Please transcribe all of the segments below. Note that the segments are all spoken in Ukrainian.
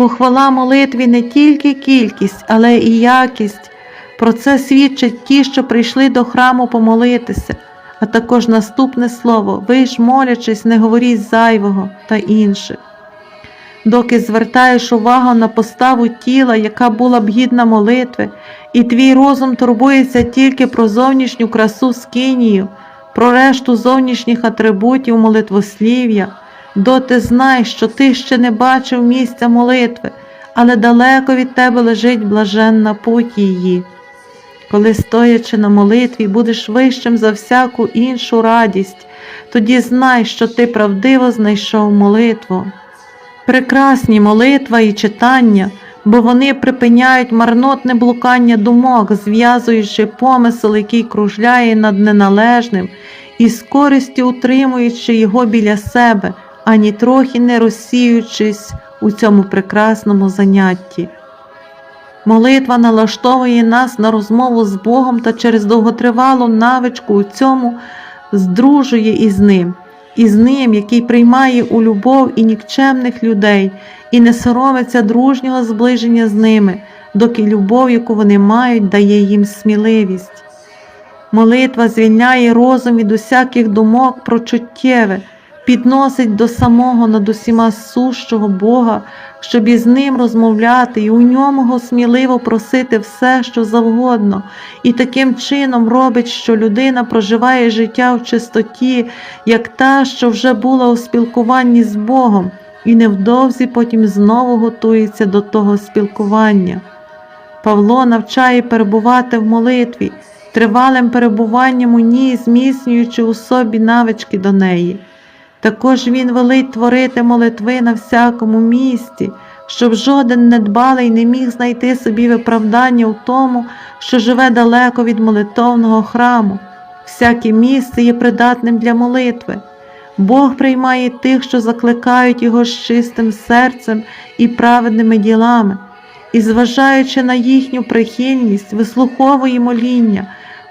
Похвала молитві не тільки кількість, але і якість. Про це свідчать ті, що прийшли до храму помолитися, а також наступне слово ви ж молячись, не говоріть зайвого та інше. Доки звертаєш увагу на поставу тіла, яка була б гідна молитви, і твій розум турбується тільки про зовнішню красу скинію, про решту зовнішніх атрибутів молитвослів'я, доти знай, що ти ще не бачив місця молитви, але далеко від тебе лежить блаженна путь її. Коли, стоячи на молитві, будеш вищим за всяку іншу радість, тоді знай, що ти правдиво знайшов молитву. Прекрасні молитва і читання, бо вони припиняють марнотне блукання думок, зв'язуючи помисел, який кружляє над неналежним, і з користю утримуючи його біля себе, ані трохи не розсіюючись у цьому прекрасному занятті. Молитва налаштовує нас на розмову з Богом та через довготривалу навичку у цьому здружує із Ним, із Ним, який приймає у любов і нікчемних людей, і не соромиться дружнього зближення з ними, доки любов, яку вони мають, дає їм сміливість. Молитва звільняє розум від усяких думок про чуттєве, підносить до самого над усіма сущого Бога, щоб із ним розмовляти і у ньому сміливо просити все, що завгодно, і таким чином робить, що людина проживає життя в чистоті, як та, що вже була у спілкуванні з Богом, і невдовзі потім знову готується до того спілкування. Павло навчає перебувати в молитві, тривалим перебуванням у ній, зміцнюючи у собі навички до неї. Також він велить творити молитви на всякому місці, щоб жоден недбалий не міг знайти собі виправдання в тому, що живе далеко від молитовного храму. Всяке місце є придатним для молитви. Бог приймає тих, що закликають Його з чистим серцем і праведними ділами, і, зважаючи на їхню прихильність, вислуховує моління,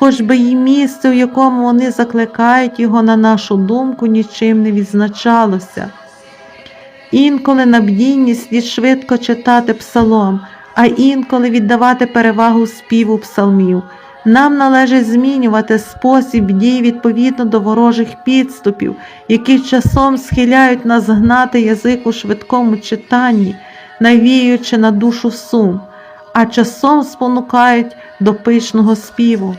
хоч би і місце, у якому вони закликають Його, на нашу думку, нічим не відзначалося. Інколи на бдінні слід швидко читати псалом, а інколи віддавати перевагу співу псалмів. Нам належить змінювати спосіб дій відповідно до ворожих підступів, які часом схиляють нас гнати язик у швидкому читанні, навіюючи на душу сум, а часом спонукають до пишного співу.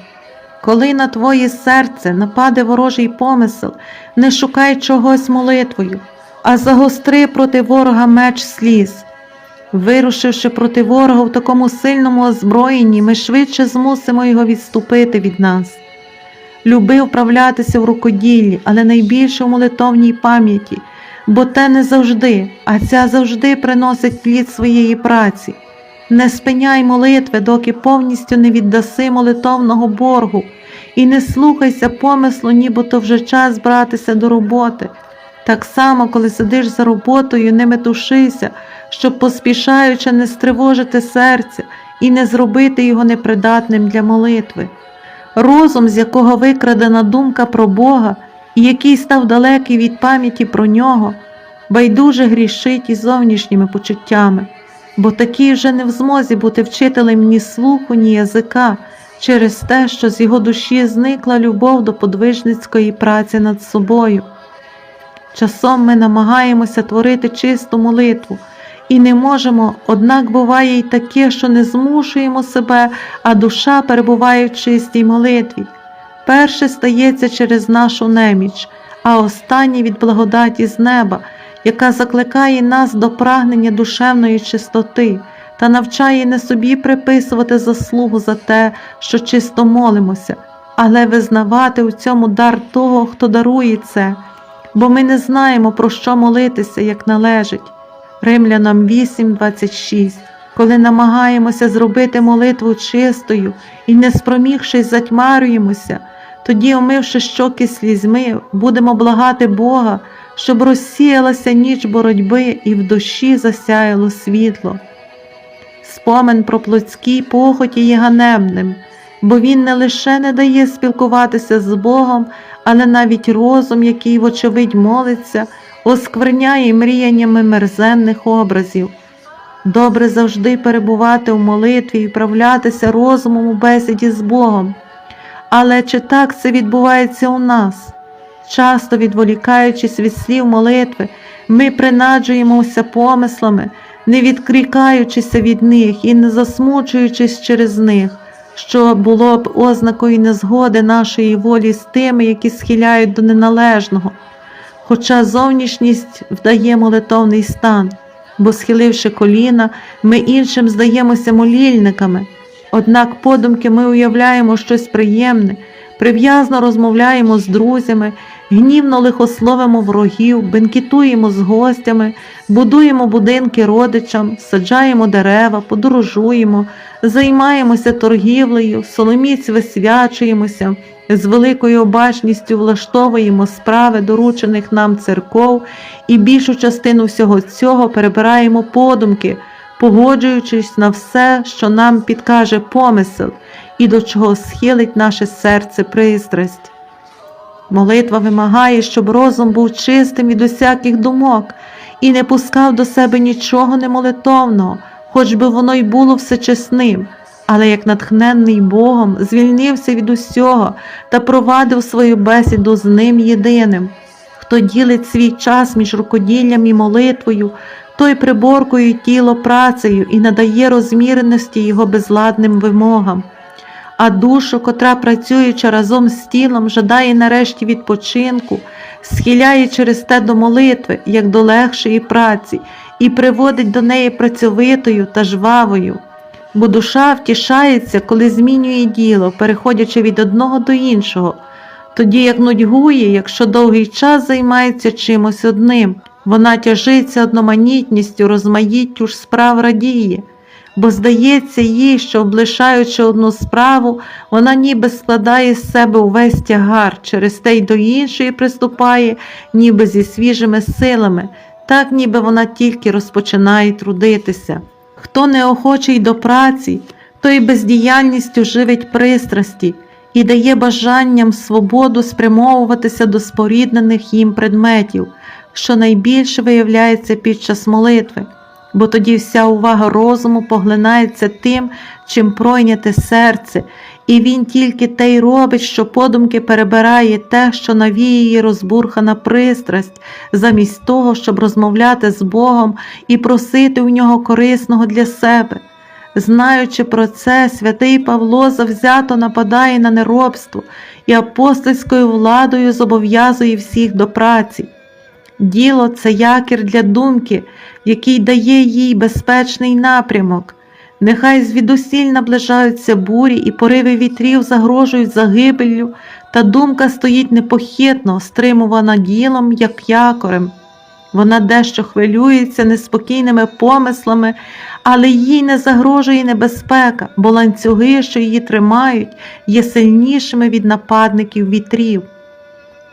Коли на твоє серце нападе ворожий помисел, не шукай чогось молитвою, а загостри проти ворога меч сліз. Вирушивши проти ворога в такому сильному озброєнні, ми швидше змусимо його відступити від нас. Люби вправлятися в рукоділлі, але найбільше в молитовній пам'яті, бо те не завжди, а ця завжди приносить плід своєї праці. Не спиняй молитви, доки повністю не віддаси молитовного боргу, і не слухайся помислу, нібито вже час братися до роботи. Так само, коли сидиш за роботою, не метушися, щоб поспішаючи не стривожити серце і не зробити його непридатним для молитви. Розум, з якого викрадена думка про Бога, і який став далекий від пам'яті про нього, байдуже грішить і зовнішніми почуттями, бо такий вже не в змозі бути вчителем ні слуху, ні язика через те, що з його душі зникла любов до подвижницької праці над собою. Часом ми намагаємося творити чисту молитву і не можемо, однак буває й таке, що не змушуємо себе, а душа перебуває в чистій молитві. Перше стається через нашу неміч, а останнє від благодаті з неба, яка закликає нас до прагнення душевної чистоти та навчає не собі приписувати заслугу за те, що чисто молимося, але визнавати у цьому дар того, хто дарує це бо ми не знаємо, про що молитися, як належить. Римлянам 8:26 Коли намагаємося зробити молитву чистою і, не спромігшись, затьмарюємося, тоді, омивши щоки слізьми, будемо благати Бога, щоб розсіялася ніч боротьби і в душі засяяло світло. Спомин про плотській похоті є ганебним, бо він не лише не дає спілкуватися з Богом, але навіть розум, який, вочевидь, молиться, оскверняє мріяннями мерзенних образів. Добре завжди перебувати у молитві і вправлятися розумом у бесіді з Богом. Але чи так це відбувається у нас? Часто відволікаючись від слів молитви, ми принаджуємося помислами, не відкрикаючися від них і не засмучуючись через них, що було б ознакою незгоди нашої волі з тими, які схиляють до неналежного. Хоча зовнішність вдає молитовний стан, бо, схиливши коліна, ми іншим здаємося молільниками. Однак подумки ми уявляємо щось приємне, прив'язно розмовляємо з друзями, гнівно лихословимо ворогів, бенкетуємо з гостями, будуємо будинки родичам, саджаємо дерева, подорожуємо, займаємося торгівлею, соломіць висвячуємося, з великою обачністю влаштовуємо справи доручених нам церков і більшу частину всього цього перебираємо подумки, погоджуючись на все, що нам підкаже помисел і до чого схилить наше серце пристрасть. Молитва вимагає, щоб розум був чистим від усяких думок і не пускав до себе нічого немолитовного, хоч би воно й було всечесним, але як натхненний Богом звільнився від усього та провадив свою бесіду з ним єдиним. Хто ділить свій час між рукоділлям і молитвою, той приборкує тіло працею і надає розміреності його безладним вимогам а душу, котра, працюючи разом з тілом, жадає нарешті відпочинку, схиляє через те до молитви, як до легшої праці, і приводить до неї працьовитою та жвавою. Бо душа втішається, коли змінює діло, переходячи від одного до іншого, тоді як нудьгує, якщо довгий час займається чимось одним, вона тяжиться одноманітністю, розмаїттю ж справ радіє бо здається їй, що, облишаючи одну справу, вона ніби складає з себе увесь тягар, через те й до іншої приступає, ніби зі свіжими силами, так ніби вона тільки розпочинає трудитися. Хто неохочий до праці, той бездіяльністю живить пристрасті і дає бажанням свободу спрямовуватися до споріднених їм предметів, що найбільше виявляється під час молитви бо тоді вся увага розуму поглинається тим, чим пройняте серце, і він тільки те й робить, що подумки перебирає те, що навіє її розбурхана пристрасть, замість того, щоб розмовляти з Богом і просити у нього корисного для себе. Знаючи про це, святий Павло завзято нападає на неробство і апостольською владою зобов'язує всіх до праці. Діло це якір для думки, який дає їй безпечний напрямок. Нехай звідусіль наближаються бурі і пориви вітрів загрожують загибеллю, та думка стоїть непохитно, стримувана ділом, як якорем. Вона дещо хвилюється неспокійними помислами, але їй не загрожує небезпека, бо ланцюги, що її тримають, є сильнішими від нападників вітрів.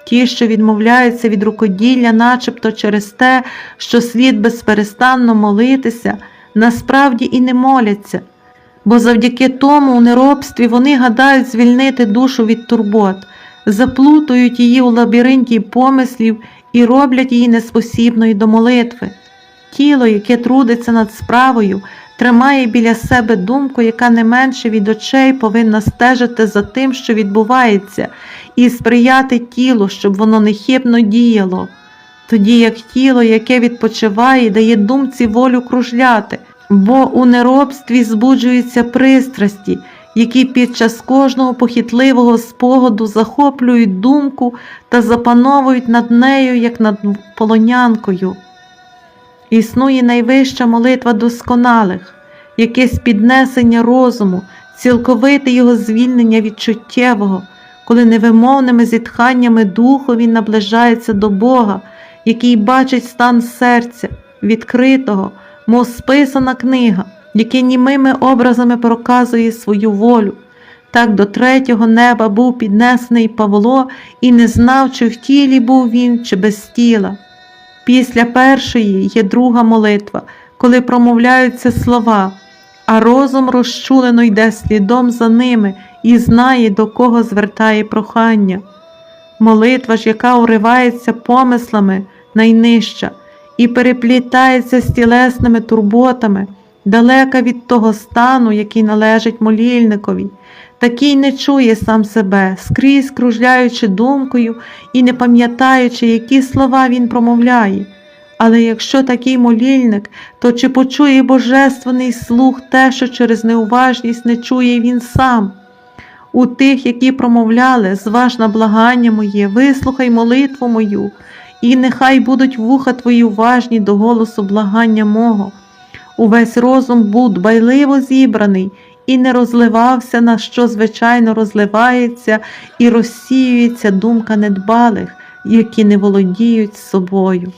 Ті, що відмовляються від рукоділля, начебто через те, що слід безперестанно молитися, насправді і не моляться, бо завдяки тому у неробстві вони гадають звільнити душу від турбот, заплутують її у лабіринті помислів і роблять її неспосібною до молитви. Тіло, яке трудиться над справою, тримає біля себе думку, яка не менше від очей повинна стежити за тим, що відбувається, і сприяти тілу, щоб воно нехибно діяло, тоді як тіло, яке відпочиває, дає думці волю кружляти, бо у неробстві збуджуються пристрасті, які під час кожного похитливого спогаду захоплюють думку та запановують над нею, як над полонянкою. Існує найвища молитва досконалих, якесь піднесення розуму, цілковите його звільнення від чуттєвого, коли невимовними зітханнями духу він наближається до Бога, який бачить стан серця, відкритого, мов списана книга, яке німими образами проказує свою волю. Так до третього неба був піднесений Павло і не знав, чи в тілі був він, чи без тіла. Після першої є друга молитва, коли промовляються слова, а розум розчулено йде слідом за ними і знає, до кого звертає прохання. Молитва ж, яка уривається помислами найнижча і переплітається з тілесними турботами, далека від того стану, який належить молільникові. Такий не чує сам себе, скрізь кружляючи думкою і не пам'ятаючи, які слова він промовляє. Але якщо такий молільник, то чи почує божественний слух те, що через неуважність не чує він сам? У тих, які промовляли, зваж на благання моє, вислухай молитву мою, і нехай будуть вуха твої уважні до голосу благання мого. Увесь розум був дбайливо зібраний і не розливався, на що звичайно розливається і розсіюється думка недбалих, які не володіють собою.